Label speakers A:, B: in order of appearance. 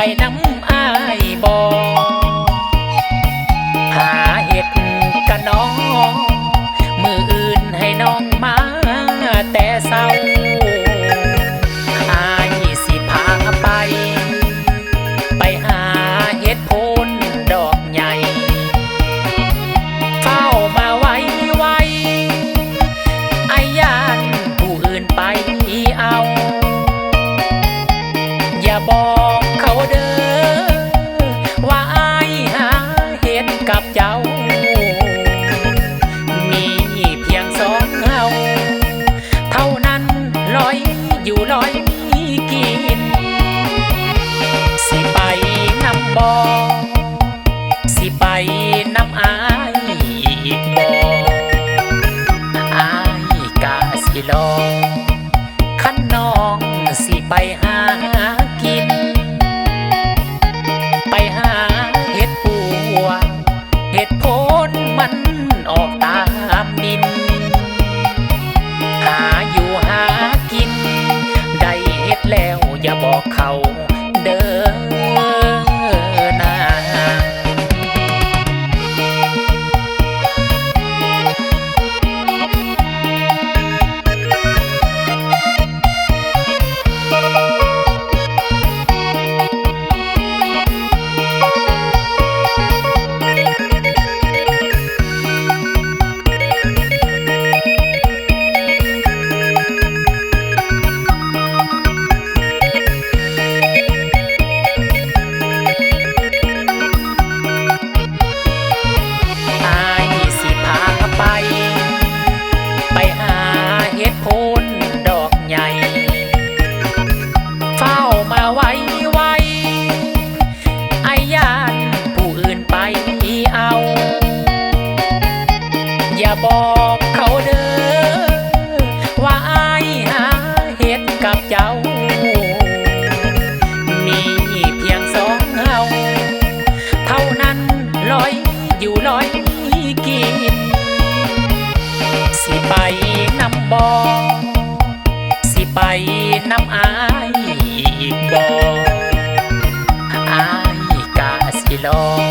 A: ไปน้ำ อยู่ลอยมีกิน สิไปนำบอก บอกเขาเด้อว่าอายหาเหตุกับเจ้า มีเพียงสองเฮาเท่านั้นลอยอยู่ลอยกิน สิไปนำบอกสิไปนำอายอีกบอกอายกาสิลอง